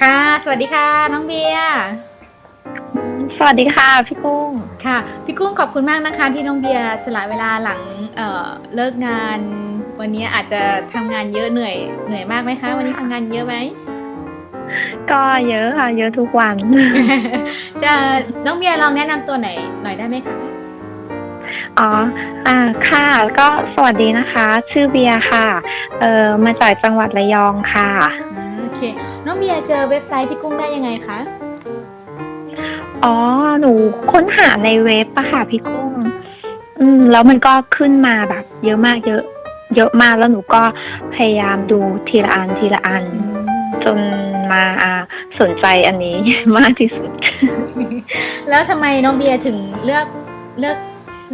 ค่ะ สวัสดีค่ะ น้องเบียร์สวัสดีค่ะพี่กุ้ง ค่ะ พี่กุ้งขอบคุณมากนะคะ ที่น้องเบียร์สละเวลาหลังเอ่อเลิกงาน วันนี้อาจจะทำงานเยอะเหนื่อยเหนื่อยมากไหมคะ วันนี้ทำงานเยอะไหมก็เยอะค่ะ เยอะทุกวัน จะน้องเบียร์ลองแนะนำตัวไหนอยหน่อยได้ไหมคะอ๋อ อ่า ค่ะ ก็สวัสดีนะคะ ชื่อเบียร์ค่ะ เอ่อ มาจากจังหวัดระยองค่ะอ่าโอ เค น้องเบียร์เจอเว็บไซต์พี่กุ้งได้ยังไงคะ อ๋อ หนูค้นหาในเว็บอะค่ะพี่กุ้ง อืม แล้วมันก็ขึ้นมาแบบ เยอะมากเยอะ เยอะมากแล้วหนูก็พยายามดูทีละอันทีละอันอืมจนมาอ่าสนใจอันนี้มากที่สุด แล้วทำไมน้องเบียร์ถึงเลือกเลือก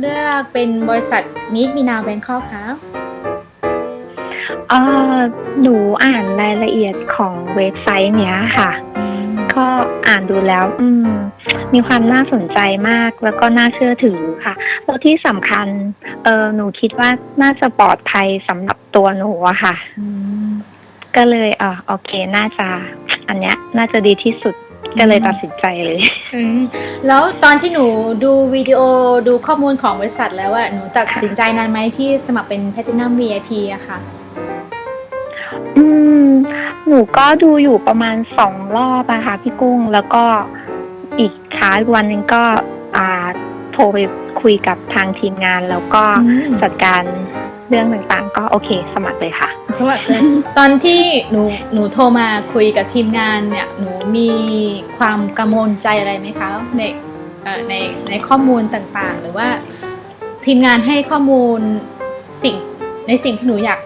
เลือกเป็นบริษัทมิดมีนาวแบงคอกคะ เอ่อหนูอ่านรายละเอียดของเว็บไซต์เนี้ยค่ะอืมก็อ่านดูแล้ว อืม มีความน่าสนใจมากแล้วก็น่าเชื่อถือค่ะแล้วที่สำคัญ เออหนูคิดว่าน่าจะปลอดภัยสำหรับตัวหนูอะค่ะอืมก็เลยเออโอเคน่าจะ อันเนี้ย น่าจะดีที่สุดก็เลยตัดสินใจเลยอืมแล้วตอนที่หนูดูวิดีโอดูข้อมูลของบริษัทแล้วอะหนูตัดสินใจนานไหมที่สมัครเป็น Platinum VIP อะค่ะอืม หนูก็ดูอยู่ประมาณสองรอบอะค่ะพี่กุ้งแล้วก็อีกค้าอีกวันหนึ่งก็อ่าโทรไปคุยกับทางทีมงาน แล้วก็จัดการเรื่องต่างๆ ก็โอเค สมัครเลยค่ะ สมัครเลยตอนที่หนูหนูโทรมาคุยกับทีมงานเนี่ยหนูมีความกังวลใจอะไรไหมคะในในในข้อมูลต่างๆ หรือว่าทีมงานให้ข้อมูลสิ่งในสิ่งที่หนูอยาก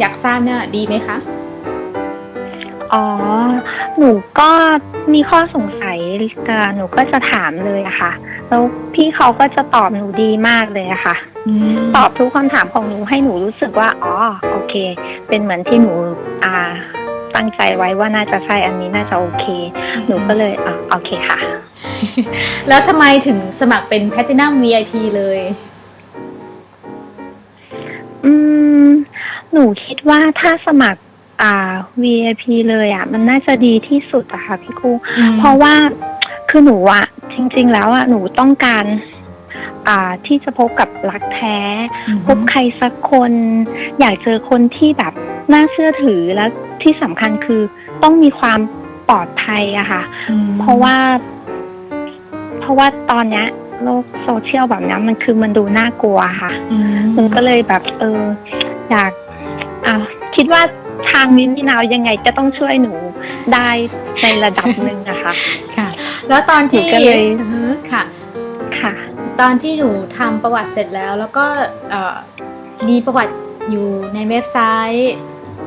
อยากทราบเนี่ยดีไหมคะ อ๋อ หนูก็มีข้อสงสัยแต่หนูก็จะถามเลยอะค่ะ แล้วพี่เขาก็จะตอบหนูดีมากเลยอะค่ะอืมตอบทุกคำถามของหนูให้หนูรู้สึกว่า อ๋อ โอเค เป็นเหมือนที่หนูอ่าตั้งใจไว้ว่าน่าจะใช่อันนี้น่าจะโอเค หนูก็เลยอะโอเคค่ะ แล้วทำไมถึงสมัครเป็น Platinum VIP เลย อืม หนูคิดว่าถ้าสมัคร อ่า VIP เลยอะมันน่าจะดีที่สุดอะค่ะพี่กุ้งเพราะว่าคือหนูอะจริง ๆ แล้วอะหนูต้องการ อ่าที่จะพบกับรักแท้ พบใครสักคน อยากเจอคนที่แบบน่าเชื่อถือแล้วที่สำคัญคือต้องมีความปลอดภัยอะค่ะอืมเพราะว่า เพราะว่าตอนเนี้ยโลกโซเชียลแบบนี้มันคือมันดูน่ากลัวค่ะอืมหนูก็เลยแบบ เอออยากอ่าคิดว่าทางมินนี่นาวยังไงก็ต้องช่วยหนูได้ในระดับหนึ่งนะคะ ค่ะ แล้วตอนที่หนูก็เลยอือฮึค่ะ ค่ะ ตอนที่หนูทำประวัติเสร็จแล้ว แล้วก็เอ่อมีประวัติอยู่ในเว็บไซต์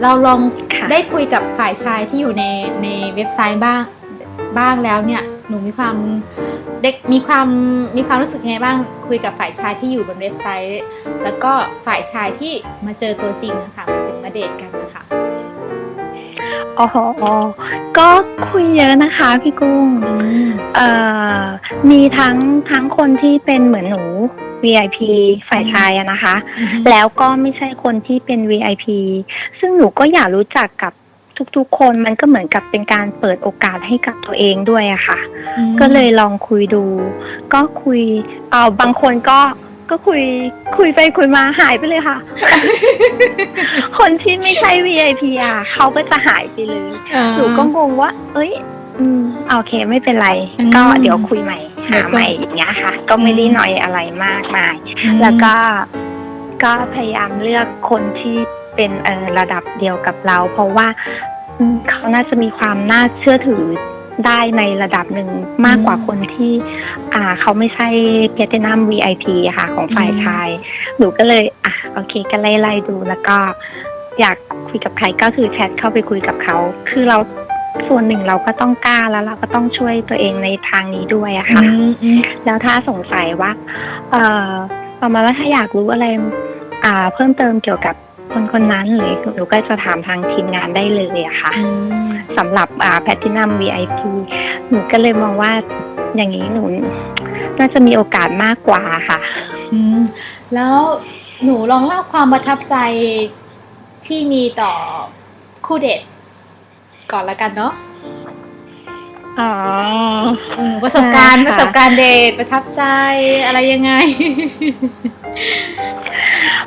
เราลองค่ะได้คุยกับฝ่ายชายที่อยู่ในในเว็บไซต์บ้างบ้างแล้วเนี่ยหนูมีความเด็กมีความมีความรู้สึกยังไงบ้างคุยกับฝ่ายชายที่อยู่บนเว็บไซต์ แล้วก็ฝ่ายชายที่มาเจอตัวจริงนะคะมาถึงมาเดทกันนะคะ อ๋ออ๋อก็คุยเยอะนะคะพี่กุ้งอืมเอ่อมีทั้งทั้งคนที่เป็นเหมือนหนู VIP ฝ่ายชายอะนะคะอือฮึแล้วก็ไม่ใช่คนที่เป็น VIP ซึ่งหนูก็อยากรู้จักกับทุกๆ คนมันก็เหมือนกับเป็นการเปิดโอกาสให้กับตัวเองด้วยอะค่ะอืมก็เลยลองคุยดู ก็คุย เอาบางคนก็ ก็คุยคุยไปคุยมาหายไปเลยค่ะ คนที่ไม่ใช่ VIP อะเขาก็จะหายไปเลยอ่าหนูก็งงว่า เอ้ย อืมโอเคไม่เป็นไรอืมก็เดี๋ยวคุยใหม่เดี๋หายวคุยใหม่อย่างเงี้ยค่ะ ก็ไม่ได้หน่อยอะไรมากมายอืมแล้วก็ก็พยายามเลือกคนที่เป็นเออระดับเดียวกับเรา เพราะว่าอืมเขาน่าจะมีความน่าเชื่อถือ ได้ในระดับหนึ่งมากกว่าคนที่ อ่าเขาไม่ใช่เพ t นัม VIP อะค่ะ ของฝ่ายชายหนูก็เลย อะโอเค ก็ไล่ไล่ดูแล้วก็ อยากคุยกับใครก็คือแชทเข้าไปคุยกับเขา คือเราส่วนหนึ่งเราก็ต้องกล้าแล้วเราก็ต้องช่วยตัวเองในทางนี้ด้วยอะค่ะอืมอืมแล้วถ้าสงสัยว่า เอ่อประมาณว่าถ้าอยากรู้อะไร อ่า เพิ่มเติมเกี่ยวกับ คนคนนั้นหรือหนูก็จะถามทางทีมงานได้เลยอะค่ะอืมสำหรับอ่าแพทินัม VIP หนูก็เลยมองว่าอย่างนี้หนูน่าจะมีโอกาสมากกว่าค่ะอืมแล้วหนูลองเล่าความประทับใจที่มีต่อคู่เดทก่อนละกันเนาะอ๋ออืมประสบการณ์ใช่ค่ะประสบการณ์เดทประทับใจอะไรยังไง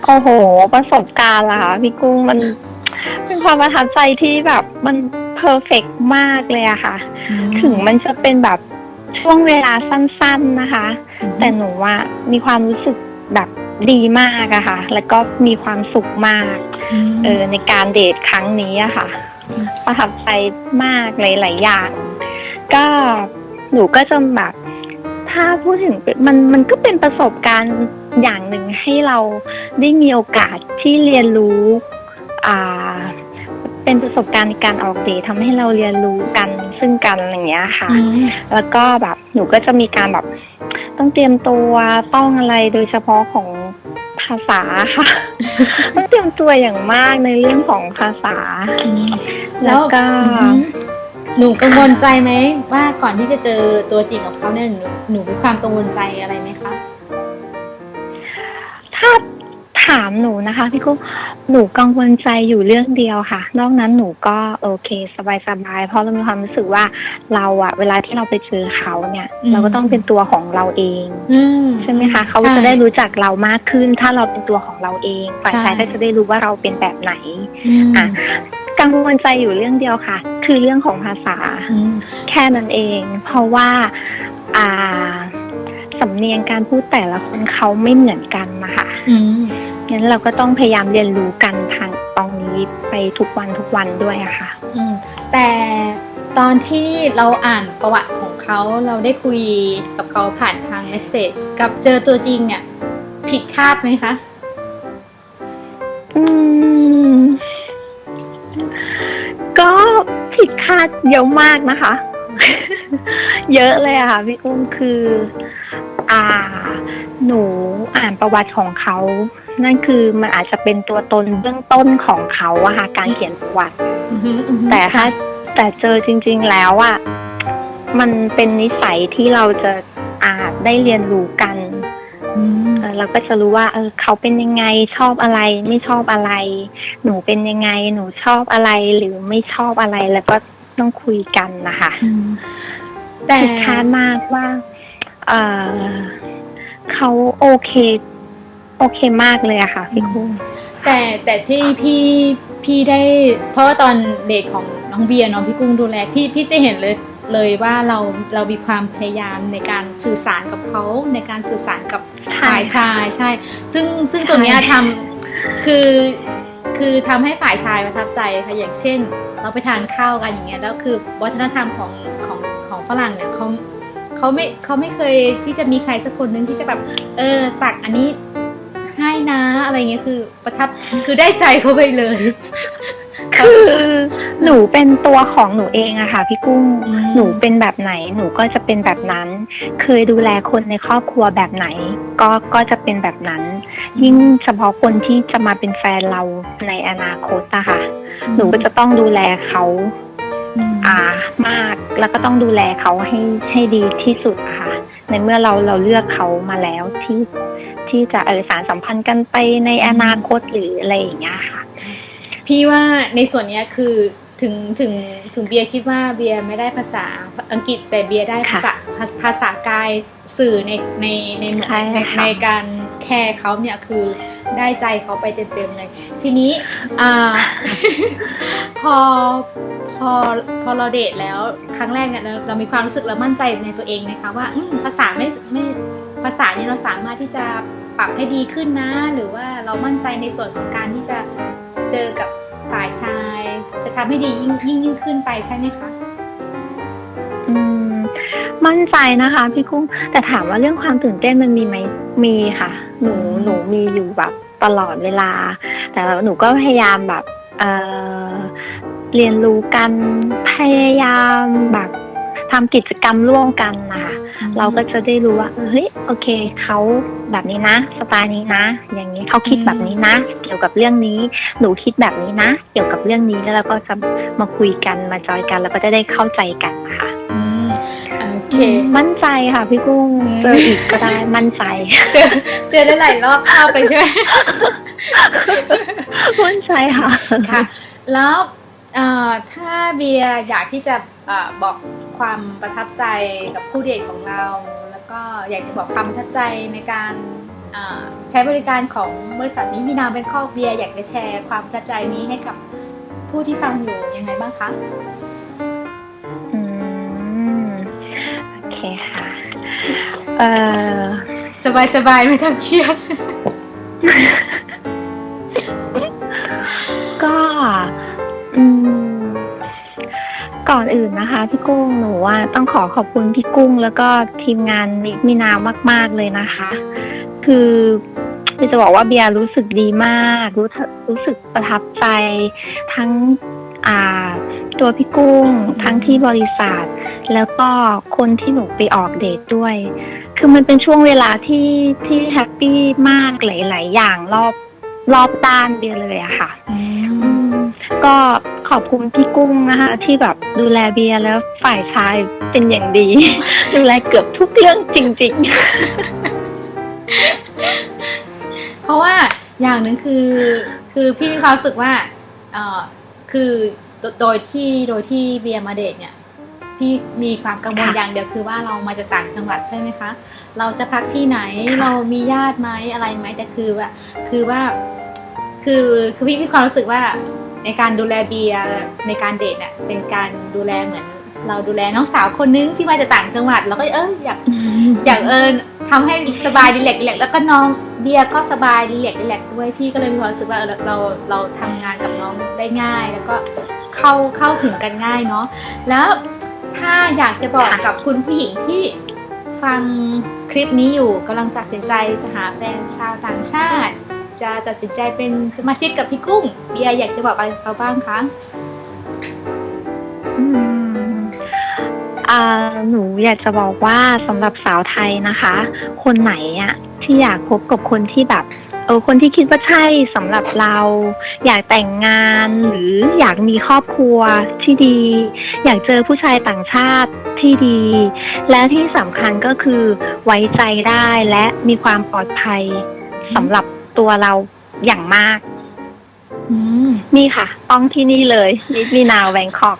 โอ้โห ประสบการณ์ล่ะค่ะพี่กุ้งมันเป็นความประทับใจที่แบบมันเพอร์เฟกมากเลยอะค่ะ ถึงมันจะเป็นแบบช่วงเวลาสั้น ๆนะคะ แต่หนูว่ามีความรู้สึกแบบดีมากอะค่ะ แล้วก็มีความสุขมาก เออในการเดทครั้งนี้อะค่ะอืมประทับใจมากหลายๆอย่าง ก็หนูก็จะแบบถ้าพูดถึงเป็นมันมันก็เป็นประสบการณ์ อย่างหนึ่งให้เราได้มีโอกาสที่เรียนรู้อ่าเป็นประสบการณ์ในการออกเดททำให้เราเรียนรู้กันซึ่งกันอย่างเงี้ยค่ะอืมแล้วก็แบบหนูก็จะมีการแบบต้องเตรียมตัวต้องอะไรโดยเฉพาะของภาษาค่ะ ต้องเตรียมตัวอย่างมากในเรื่องของภาษาอืมแล้แล้ววก็อืมหนูกังวลใจไหมว่าก่อนที่จะเจอตัวจริงของเขาเนี่ยหนูหนูมีความกังวลใจอะไรไหมคะถ้า ถามหนูนะคะพี่กุ้งหนูกังวลใจอยู่เรื่องเดียวค่ะ นอกนั้นหนูก็โอเคสบายๆเพราะเรามีความรู้สึกว่าเราอะเวลาที่เราไปเจอเขาเนี่ยอืมเราก็ต้องเป็นตัวของเราเองอืมใช่ไหมคะเขาใช่จะได้รู้จักเรามากขึ้น ถ้าเราเป็นตัวของเราเองฝ่ายใช่ชายก็จะได้รู้ว่าเราเป็นแบบไหนอืมอะกังวลใจอยู่เรื่องเดียวค่ะ คือเรื่องของภาษาอืมแค่นั้นเอง เพราะว่าอ่าสำเนียงการพูดแต่ละคนเขาไม่เหมือนกันนะคะอืม งั้นเราก็ต้องพยายามเรียนรู้กันทางตรงนี้ไปทุกวันทุกวันด้วยอะค่ะ อืมแต่ตอนที่เราอ่านประวัติของเขาเราได้คุยกับเขาผ่านทางเมสเซจกับเจอตัวจริงเนี่ยผิดคาดไหมคะ อืม ก็ผิดคาดเยอะมากนะคะ เยอะเลยอะค่ะพี่กุ้งคือ อ่า หนูอ่านประวัติของเขา นั่นคือมันอาจจะเป็นตัวตนเบื้องต้นของเขาอะค่ะการเขียนประวัติ อือฮึอือฮึแต่ถ้าแต่เจอจริง ๆแล้วอะมันเป็นนิสัยที่เราจะอาจได้เรียนรู้กันอืมเออเราก็จะรู้ว่า เออ เขาเป็นยังไงชอบอะไร ไม่ชอบอะไร หนูเป็นยังไง หนูชอบอะไรหรือไม่ชอบอะไรแล้วก็ต้องคุยกันนะคะ อืมแต่ผิดคาดมากว่าเออ เขาโอเค โอเคมากเลยอะค่ะพี่กุ้งแต่แต่ที่พี่พี่ได้เพราะว่าตอนเดทของน้องเบียร์น้องพี่กุ้งดูแลพี่พี่จะเห็นเลยเลยว่าเราเรามีความพยายามในการสื่อสารกับเขาในการสื่อสารกับใช่ฝ่ายชายใช่ ซึ่งซึ่งตรงเนี้ยใช่ทำคือคือทำให้ฝ่ายชายประทับใจค่ะอย่างเช่น เราไปทานข้าวกันอย่างเงี้ยแล้วคือวัฒนธรรมของของของฝรั่งเนี่ยเขา เขาไม่เขาไม่เคยที่จะมีใครสักคนหนึ่งที่จะแบบเออตักอันนี้ให้นะอะไรเงี้ยคือประทับคือได้ใจเขาไปเลย คือหนูเป็นตัวของหนูเองอะค่ะพี่กุ้งอืมหนูเป็นแบบไหน หนูก็จะเป็นแบบนั้น เคยดูแลคนในครอบครัวแบบไหน ก็ก็จะเป็นแบบนั้น ยิ่งเฉพาะคนที่จะมาเป็นแฟนเราในอนาคตอะค่ะหนูก็จะต้องดูแลเขา อืมอ่ามากแล้วก็ต้องดูแลเขาให้ให้ดีที่สุดอะค่ะ ในเมื่อเราเราเลือกเขามาแล้วที่ที่จะเออสารสัมพันธ์กันไปในอนาคตหรืออะไรอย่างเงี้ยค่ะ พี่ว่าในส่วนเนี้ยคือถึงถึงถึงเบียร์คิดว่าเบียร์ไม่ได้ภาษาอังกฤษแต่เบียร์ได้ภาษาภาภาษากายสื่อในในในเหมือนใช่ในค่ะในการแคร์เขาเนี่ยคือได้ใจเขาไปเต็มๆเลย ทีนี้อ่าพอ พอพอเราเดทแล้วครั้งแรกเนี่ยเราเรามีความรู้สึกเรามั่นใจในตัวเองไหมคะว่าอืมภาษาไม่ไม่ภาษาเนี้เราสามารถที่จะปรับให้ดีขึ้นนะ หรือว่าเรามั่นใจในส่วนของการที่จะเจอกับฝ่ายชาย จะทำให้ดียิ่งยิ่งยิ่งขึ้นไปใช่ไหมคะ อืมมั่นใจนะคะพี่กุ้งแต่ถามว่าเรื่องความตื่นเต้นมันมีไหมมีค่ะ หนูหนูมีอยู่แบบตลอดเวลา แต่หนูก็พยายามแบบ เอ่อ เรียนรู้กันพยายามแบบทำกิจกรรมร่วมกันนะคะเราก็จะได้รู้ว่าเฮ้ยโอเคเขาแบบนี้นะ สไตล์นี้นะ อย่างนี้เขาคิดแบบนี้นะ เกี่ยวกับเรื่องนี้หนูคิดแบบนี้นะ เกี่ยวกับเรื่องนี้แล้วเราก็จะมาคุยกันมาจอยกัน แล้วก็จะได้เข้าใจกันนะคะอืมโอเค มั่นใจค่ะพี่กุ้งอืมเจออีกก็ได้มั่นใจ เจอเจอได้หลายรอบชอบเลยใช่ไหมมั่นใจค่ะค่ะ แล้วเอ่อ ถ้าเบียร์อยากที่จะเออบอกความประทับใจกับผู้เดทของเรา แล้วก็อยากจะบอกความประทับใจในการเอ่อใช้บริการของบริษัทนี้มีนามแบงคอกเบียร์อยากจะแชร์ความประทับใจนี้ให้กับผู้ที่ฟังอยู่ยังไงบ้างคะอืมโอเคค่ะเอ่อสบายสบายๆไม่ต้องเครียด อืม ก่อนอื่นนะคะ พี่กุ้งหนูว่าต้องขอขอบคุณพี่กุ้ง แล้วก็ทีมงานมิกมินามาก ๆเลยนะคะ คือจะบอกว่าเบียร์รู้สึกดีมาก รู้รู้สึกประทับใจทั้งอ่าตัวพี่กุ้ง ทั้งที่บริษัท แล้วก็คนที่หนูไปออกเดทด้วย คือมันเป็นช่วงเวลาที่ที่แฮปปี้มากหลาย ๆ อย่างรอบรอบด้านเบียร์เลยอะค่ะ อืม ก็ขอบคุณพี่กุ้งนะคะ ที่แบบดูแลเบียร์แล้วฝ่ายชายเป็นอย่างดี ดูแลเกือบทุกเรื่องจริงเพราะว่าอย่างหนึ่งคือ คือพี่มีความรู้สึกว่าเอ่อคือโดโดยที่โดยที่เบียร์มาเดทเนี่ยพี่มีความกังวลอย่างเดียวคือว่าเรามาจากต่างจังหวัดใช่ไหมคะ เราจะพักที่ไหนเรามีญาติไหมอะไรไหมแต่คือว่าคือว่า คือคือพี่มีความรู้สึกว่า ในการดูแลเบียร์ในการเดทเนี่ยเป็นการดูแลเหมือน เราดูแลน้องสาวคนนึงที่มาจากต่างจังหวัดเราก็เอออยากๆอยากเออทำให้สบายดีแลกดีแลกแล้วก็น้องเบียร์ก็สบายดีแลกดีแลกด้วยพี่ก็เลยมีความรู้สึกว่าเออเราเราเราทำงานกับน้องได้ง่าย แล้วก็เข้าเข้าถึงกันง่ายเนาะแล้วถ้าอยากจะบอกกับคุณผู้หญิงที่ฟังคลิปนี้อยู่กำลังตัดสินใจจะหาแฟนชาวต่างชาติ จะตัดสินใจเป็นสมาชิกกับพี่กุ้งเบียร์อยากจะบอกอะไรกับเขาบ้างคะอืมอ่าหนูอยากจะบอกว่าสำหรับสาวไทยนะคะ คนไหนอะที่อยากพบกับคนที่แบบเออคนที่คิดว่าใช่สำหรับเรา อยากแต่งงานหรืออยากมีครอบครัวที่ดี อยากเจอผู้ชายต่างชาติที่ดี และที่สำคัญก็คือไว้ใจได้และมีความปลอดภัยสำหรับ ตัวเราอย่างมากอืมนี่ค่ะ ต้องที่นี่เลยมิมีนาวแบงคอก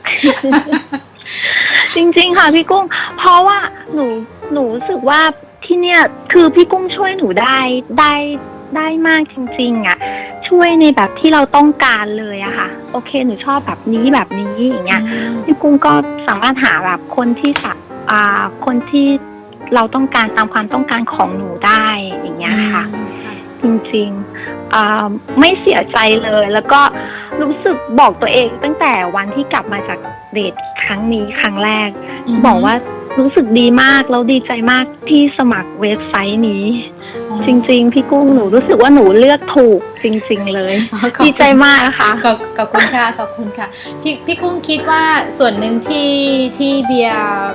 จริงๆค่ะพี่กุ้ง เพราะว่าหนูหนูรู้สึกว่าที่เนี่ย คือพี่กุ้งช่วยหนูได้ได้ได้มากจริง ๆอะ ช่วยในแบบที่เราต้องการเลยอะค่ะ โอเค หนูชอบแบบนี้แบบนี้อย่างเงี้ยพี่กุ้งก็สามารถหาแบบคนที่สะอ่าคนที่เราต้องการตามความต้องการของหนูได้อย่างเงี้ยค่ะ จริงๆอ่าไม่เสียใจเลย แล้วก็รู้สึกบอกตัวเองตั้งแต่วันที่กลับมาจากเดทครั้งนี้ครั้งแรก บอกว่ารู้สึกดีมากแล้วดีใจมากที่สมัครเว็บไซต์นี้ จริง ๆ พี่กุ้งหนูรู้สึกว่าหนูเลือกถูกจริง ๆ เลยๆขอบคุณดีใจมากนะคะขอบขอบคุณค่ะขอบคุณค่ะพี่พี่กุ้งคิดว่าส่วนหนึ่งที่ที่เบียร์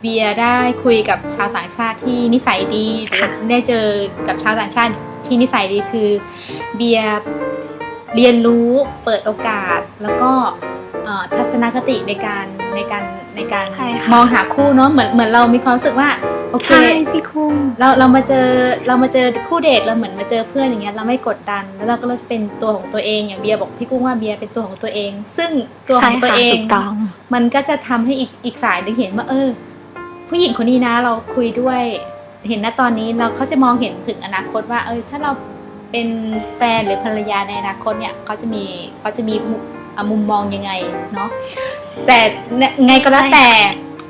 เบียร์ได้คุยกับชาวต่างชาติที่นิสัยดีหรือได้เจอกับชาวต่างชาติ ที่นิสัยดีคือเบียร์เรียนรู้เปิดโอกาสแล้วก็เอ่อทัศนคติในการในการในการใช่ค่ะมองหาคู่เนาะเหมือนเหมือนเรามีความรู้สึกว่าโอเคใช่พี่กุ้งเราเรามาเจอเรามาเจอคู่เดทเราเหมือนมาเจอเพื่อนอย่างเงี้ยเราไม่กดดัน แล้วเราก็เราจะเป็นตัวของตัวเองอย่างเบียร์บอกพี่กุ้งว่าเบียร์เป็นตัวของตัวเอง ซึ่งตัวของตัวเองใช่ค่ะถูกต้องมันก็จะทำให้อีกอีกฝ่ายหนึงเห็นว่าเออ ผู้หญิงคนนี้นะเราคุยด้วย เห็นนะตอนนี้เราเขาจะมองเห็นถึงอนาคตว่า เออถ้าเราเป็นแฟนหรือภรรยาในอนาคตเนี่ยเขาจะมีเขาจะมีมุมอะมุมมองยังไงเนาะแต่ไงก็แล้วแต่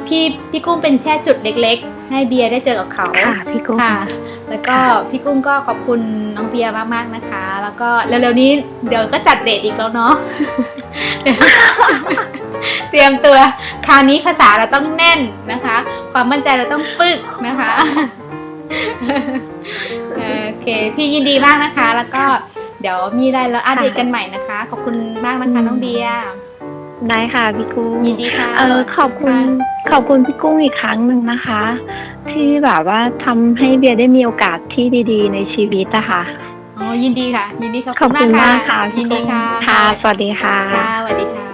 พี่พี่กุ้งเป็นแค่จุดเล็ก ๆ ให้เบียร์ได้เจอกับเขาค่ะพี่กุ้งค่ะ แล้วก็พี่กุ้งก็ขอบคุณน้องเบียร์มากๆนะคะ แล้วก็เร็วๆนี้เดี๋ยวก็จัดเดทอีกแล้วเนาะเตรียมตัวคราวนี้ภาษาเราต้องแน่นนะคะ ความมั่นใจเราต้องปึกนะคะ โอเค พี่ยินดีมากนะคะ แล้วก็เดี๋ยวมีอะไรแล้วอัปเดตกันใหม่นะคะ ขอบคุณมากนะคะน้องเบียร์ได้ค่ะพี่กุ้งยินดีค่ะเออขอบคุณะขอบคุณพี่กุ้งอีกครั้งหนึ่งนะคะ ที่แบบว่าทำให้เบียร์ได้มีโอกาสที่ดี ๆ ในชีวิตนะคะอ๋อยินดีค่ะ ยินดีขอบขอบคุณคุณมามากกค่ะค่ะยินดีค่ะค่ะ สวัสดีค่ะค่ะสวัสดีค่ะ